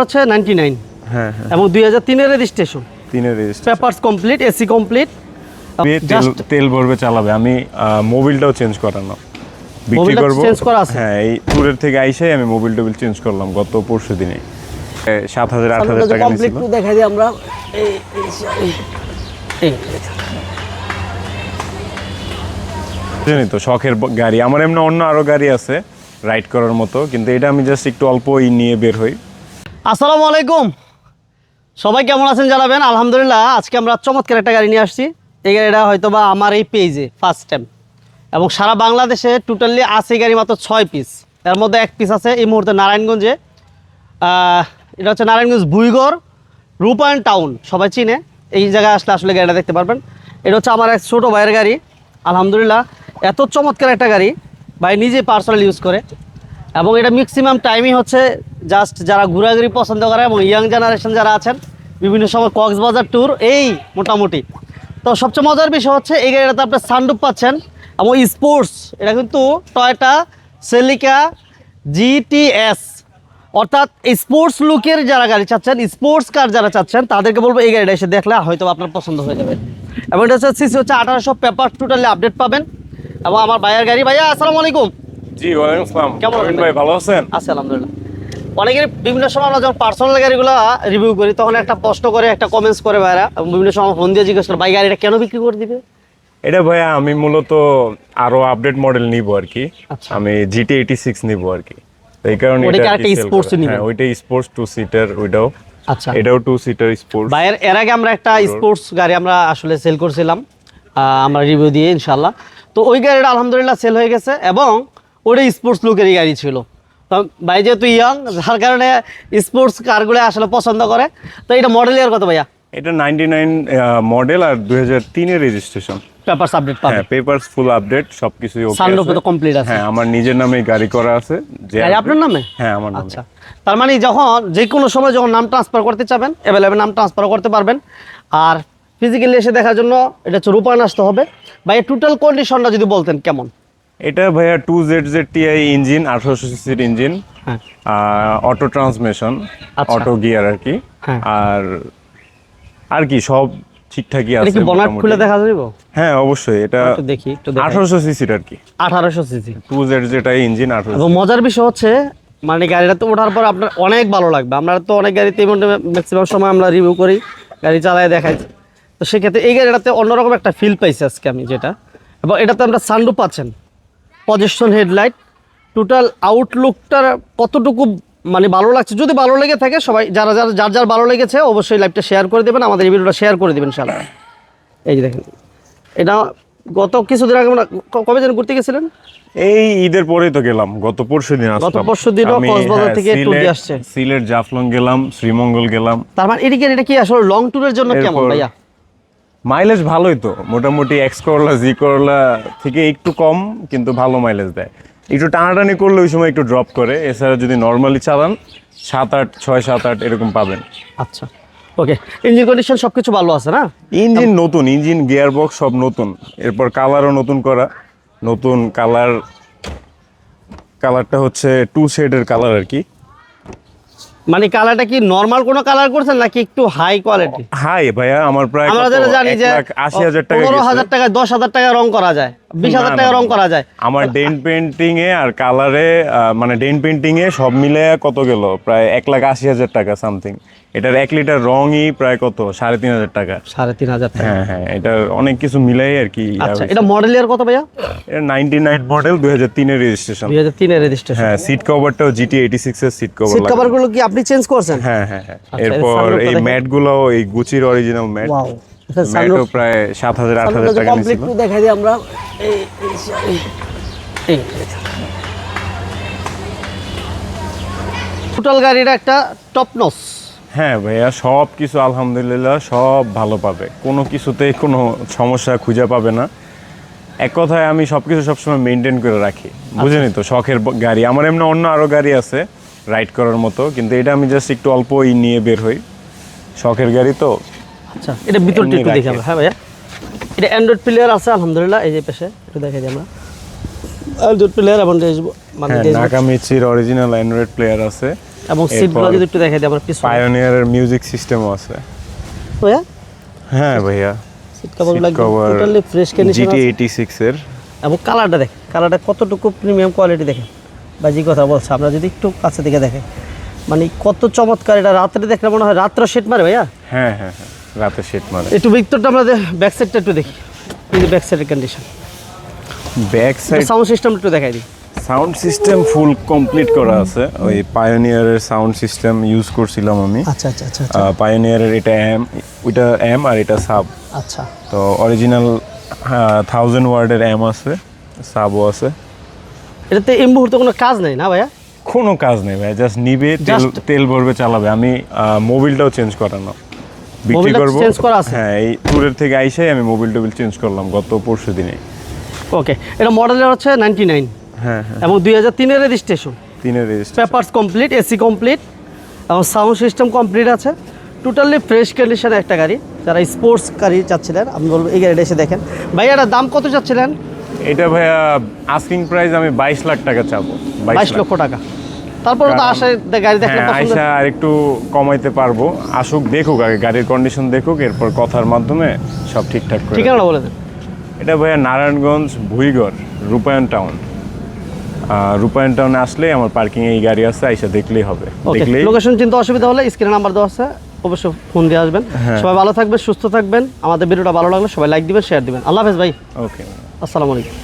হচ্ছে ninety nine হ্যাঁ হ্যাঁ। এবং দুই হাজার তিনের রেজিস্ট্রেশন তিনের register papers complete AC complete তেল ভরবে চালাবে। আমি মোবিলটাও চেঞ্জ করানো বিক্রি করব? হ্যাঁ এই ট্যুরের থেকে আইসাই আমি মোবিল টোবিল চেঞ্জ করলাম গত পরশু দিনে। সাত হাজার আট হাজার টাকা কমপ্লিট দেখাই দিই আমরা। জানি তো শখের গাড়ি। আমার এমনি অন্য আরও গাড়ি আছে রাইড করার মতো কিন্তু এটা আমি জাস্ট একটু অল্প ই নিয়ে বের হই। আসসালামু আলাইকুম। সবাই কেমন আছেন জানাবেন? আলহামদুলিল্লাহ, আজকে আমরা চমৎকার একটা গাড়ি নিয়ে আসছি। এই গাড়িটা হয়তো বা আমার এই পেজে ফার্স্ট টাইম এবং সারা বাংলাদেশে টোটালি আছে গাড়ি মাত্র ছয় পিস এর মধ্যে এক পিস আছে এই মুহূর্তে নারায়ণগঞ্জে। এটা হচ্ছে নারায়ণগঞ্জ ভুইগড়, রূপায়ণ টাউন সবাই চিনে? এই জায়গায় আসলে আসলে গাড়িটা দেখতে পারবেন। এটা হচ্ছে আমার এক ছোটো ভাইয়ের গাড়ি। আলহামদুলিল্লাহ, এত চমৎকার একটা গাড়ি। ভাই নিজে পার্সোনাল ইউজ করে। এবং এটা ম্যাক্সিমাম টাইমই হচ্ছে জাস্ট যারা ঘোরাঘুরি পছন্দ করে এবং ইয়াং জেনারেশন যারা আছেন বিভিন্ন সময় কক্সবাজার ট্যুর এই মোটামুটি। তো সবচেয়ে মজার বিষয় হচ্ছে এই গাড়িটাতে আপনি সানরুপ পাচ্ছেন এবং স্পোর্টস এটা কিন্তু টয়টা সেলিকা জিটিএস অর্থাৎ স্পোর্টস লুকের যারা গাড়ি চাচ্ছেন স্পোর্টস কার যারা চাচ্ছেন তাদেরকে বলব এই গাড়িটা এসে দেখলে হয়তো আপনার পছন্দ হয়ে যাবে। এবং এটা হচ্ছে সিসি হচ্ছে আঠারোশো পেপার টোটালি আপডেট পাবেন। এবং আমার ভাইয়ের গাড়ি ভাইয়া আসসালামু আলাইকুম। জি ওয়ালাইকুম আসসালাম। কেমন আছেন কেমন ভাই? ভালো আছেন? আছে আলহামদুলিল্লাহ। অনেকের বিভিন্ন সময় আমরা যখন পার্সোনাল গাড়িগুলো রিভিউ করি তখন একটা প্রশ্ন করে একটা কমেন্টস করে ভাইরা বিভিন্ন সময় ফোন দিয়ে জিজ্ঞেস করে ভাই গাড়িটা কেন বিক্রি করে দিবে? এটা ভাইয়া আমি মূলত আরও আপডেট মডেল নিব আর কি। আচ্ছা। আমি জিটি এইটি সিক্স নিব আর কি। এই কারণে? হ্যাঁ ওইটা স্পোর্টস টু সিটার ওইটাও। আচ্ছা। এটাও টু সিটার স্পোর্টস ভাইয়ের এর আগে আমরা একটা স্পোর্টস গাড়ি আমরা আসলে সেল করছিলাম আমরা রিভিউ দিয়ে ইনশাল্লাহ তো ওই গাড়িটা আলহামদুলিল্লাহ সেল হয়ে গেছে এবং ওটা স্পোর্টস লুকেরই গাড়ি ছিল। তো ভাই যেহেতু ইয়াং যার কারণে স্পোর্টস কারগুলো আসলে পছন্দ করে। তো এটা মডেল ইয়ার কত ভাইয়া? এটা নাইনটি নাইন মডেল আর দুই হাজার তিনের রেজিস্ট্রেশন পেপারস আপডেট পাবে। হ্যাঁ পেপারস ফুল আপডেট সবকিছুই ওকে সানরুফে তো কমপ্লিট আছে। হ্যাঁ আমার নিজের নামে গাড়ি করা আছে। যে আপনার নামে? হ্যাঁ আমার নামে। আচ্ছা। তার মানে যখন যে কোনো সময় যখন নাম ট্রান্সফার করতে চাবেন অ্যাভেলেবেল নাম ট্রান্সফার করতে পারবেন। আর ফিজিক্যালি এসে দেখার জন্য এটা হচ্ছে রূপায়ণ আসতে হবে। বা এই টোটাল কন্ডিশনটা যদি বলতেন কেমন? এটা ভাইয়া two Z Z TI engine আঠারোশো সিসির engine auto transmission. Auto gear আর কি। হ্যাঁ। আর আর কি সব ঠিকঠাকই আছে কি বনাট খুলে দেখা যাবে হ্যাঁ অবশ্যই এটা একটু দেখি একটু দেখি আঠারোশো সিসির আর কি। আঠারোশো সিসি। টু জেড যেটাই ইঞ্জিন আঠারোশো। এবং মজার বিষয় হচ্ছে মানে গাড়িটাতে ওঠার পর আপনার অনেক ভালো লাগবে। আমরা তো অনেক গাড়িতে ম্যাক্সিমাম সময় আমরা রিভিউ করি গাড়ি চালায় দেখাই। তো সেক্ষেত্রে এই গাড়িটাতে অন্যরকম একটা ফিল পাইছি আজকে আমি যেটা। এবং এটাতে আমরা সানরুফ পাচ্ছেন। পজিশন হেডলাইট টোটাল আউটলুকটার কতটুকু মানে ভালো লাগছে? যদি ভালো লেগে থাকে সবাই যারা যারা যার যার ভালো লেগেছে অবশ্যই লাইভটা শেয়ার করে দেবেন আমাদের এই ভিডিওটা শেয়ার করে দেবেন সারা এই যে দেখেন এটা গত কিছুদিন আগে আমরা কবে যেন ঘুরতে গেছিলেন? এই ঈদের পরেই তো গেলাম গত পরশু দিন গত পরশু দিন কক্সবাজার হ্যাঁ, থেকে tour দিয়ে আসছে। সিলেট জাফলং গেলাম শ্রীমঙ্গল গেলাম। তার মানে এদিকে এটা কি আসলে লং ট্যুরের জন্য কেমন ভাইয়া? মাইলেজ ভালোই তো। মোটামুটি এক্স করলা জি করলা থেকে একটু কম কিন্তু ভালো মাইলেজ দেয়। একটু টানাটানি করলে ওই সময় একটু ড্রপ করে। এছাড়া যদি নর্মালি চালান সাত আট ছয় সাত আট এরকম পাবেন। আচ্ছা। ওকে ইঞ্জিন কন্ডিশন সবকিছু ভালো আছে না? ইঞ্জিন নতুন ইঞ্জিন গিয়ার বক্স সব নতুন। এরপর কালারও নতুন করা। নতুন কালার কালারটা হচ্ছে টু শেডের কালার আর কি। মানে কালারটা কি নরমাল কোন কালার করছেন নাকি একটু হাই কোয়ালিটি হাই ভাইয়া আমার প্রায় আমরা? যেটা জানি যে লাখ আশি হাজার টাকা পনেরো গেছে। হাজার টাকা দশ হাজার টাকা রং করা যায় বিশ হাজার না, টাকা না, রং করা যায়। আমার ডেন পেইন্টিং এ আর কালারে মানে ডেন পেইন্টিং এ সব মিলে কত গেল? প্রায় এক লাখ আশি হাজার টাকা সামথিং এটার এক লিটার রঙই প্রায় কত? সাড়ে তিন হাজার টাকা। সাড়ে তিন হাজার টাকা। হ্যাঁ হ্যাঁ এটার অনেক কিছু মিলাই আর কি আচ্ছা এটা মডেল ইয়ার কত ভাইয়া? এটা নাইনটি নাইন মডেল দুই হাজার তিনের রেজিস্ট্রেশন দুই হাজার তিনের রেজিস্ট্রেশন হ্যাঁ সিট কভারটাও জিটি এইটি সিক্স এর সিট কভার সিট কভারগুলো কি আপনি চেঞ্জ করছেন? হ্যাঁ হ্যাঁ হ্যাঁ। আচ্ছা, এরপর এই। ম্যাটগুলো এই গুচির অরিজিনাল ম্যাট ম্যাটও প্রায় সাত হাজার আট হাজার টাকা কমপ্লিট নিয়েছিল। দেখাই দিই আমরা। এই টোটাল গাড়িটা একটা টপ নস হ্যাঁ ভাইয়া সব কিছু আলহামদুলিল্লাহ সব ভালো পাবে। কোনো কিছুতেই কোনো সমস্যা খুঁজে পাবে না। এক কথায় আমি সব কিছু সবসময় মেনটেন করে রাখি। বুঝেনি তো? শখের গাড়ি। আমার এমনি অন্য আরও গাড়ি আছে রাইড করার মতো কিন্তু এটা আমি জাস্ট একটু অল্প ই নিয়ে বের হই। শখের গাড়ি তো আচ্ছা এটা ভিতরটা এমনি একটু দেখি আমরা হ্যাঁ ভাইয়া? এটা অ্যান্ড্রয়েড প্লেয়ার আছে আলহামদুলিল্লাহ এই যে পেশে একটু দেখাই দিই আমরা। অ্যান্ড্রয়েড প্লেয়ার এবং নাকামিচির অরিজিনাল অ্যান্ড্রয়েড প্লেয়ার আছে। এবং সিটগুলো যদি একটু দেখাই দিই আমার পিছনে। পায়োনিয়ারের মিউজিক সিস্টেমও আছে। ভাইয়া? হ্যাঁ ভাইয়া। Seat কভারগুলো totally fresh condition GT eighty six এর। এবং কালারটা দেখ কালারটা কতটুকু প্রিমিয়াম কোয়ালিটি দেখেন। বাজি কথা বলছে আমরা যদি একটু কাছে দিকে দেখেন। মানে কত চমৎকার এটা রাত্রে দেখলে মনে হয় রাত্রে সেট মারে ভাইয়া? হ্যাঁ হ্যাঁ হ্যাঁ রাতে শেট মারে। একটু ভিতরটা আমরা ব্যাক সাইডটা একটু দেখি। ব্যাক সাইডের condition back side sound system একটু দেখাই দিই। সাউন্ড সিস্টেম ফুল কমপ্লিট করা আছে। ওই পায়োনিয়ারের সাউন্ড সিস্টেম ইউজ করছিলাম আমি। আচ্ছা আচ্ছা আচ্ছা পায়োনিয়ারের এটা এম ওইটা এম আর এটা সাব। আচ্ছা। তো অরিজিনাল থাউজেন্ড ওয়ার্ডের এম আছে সাবও আছে। এটাতে এই মুহূর্তে কোনো কাজ নেই না ভাইয়া? কোনো কাজ নেই ভাই জাস্ট নিবে তেল তেল ভরবে চালাবে। আমি মোবিলটাও চেঞ্জ করানো বিক্রি করব। করা আছে? হ্যাঁ এই ট্যুরের থেকে আইসাই আমি মোবিল টোবিল চেঞ্জ করলাম গত পরশু দিনে ওকে এটা মডেলের হচ্ছে নাইনটি নাইন হ্যাঁ হ্যাঁ। এবং দুই হাজার তিনের রেজিস্ট্রেশন তিনের পেপারস কমপ্লিট এসি কমপ্লিট এবং সাউন্ড সিস্টেম কমপ্লিট আছে। টোটালি ফ্রেশ কন্ডিশনে একটা গাড়ি যারা স্পোর্টস গাড়ি চাচ্ছিলেন আমি বলব এই গাড়িটা এসে দেখেন। ভাই এটার দাম কত চাচ্ছিলেন? এটা ভাইয়া আস্কিং প্রাইস আমি বাইশ লাখ টাকা চাবো। বাইশ লক্ষ টাকা। তারপরে তো আসে গাড়ি দেখলে হ্যাঁ আইসা আর একটু কমাইতে পারব। আসুক দেখুক আগে গাড়ির কন্ডিশন দেখুক এরপর কথার মাধ্যমে সব ঠিকঠাক করে ঠিকানা বলে দেন। এটা ভাইয়া নারায়ণগঞ্জ ভুইগড় রূপায়ণ টাউন রূপায়ণ টাউনে আসলে আমার পার্কিং এই গাড়ি আছে আইসা দেখলেই হবে। দেখলেই লোকেশন চিন্তা অসুবিধা হলে স্ক্রিনে নাম্বার দেওয়া আছে অবশ্যই ফোন দিয়ে আসবেন। হ্যাঁ। সবাই ভালো থাকবেন সুস্থ থাকবেন। আমাদের ভিডিওটা ভালো লাগলে সবাই লাইক দিবেন শেয়ার দিবেন। আল্লাহ হাফেজ ভাই। ওকে আসসালামু আলাইকুম।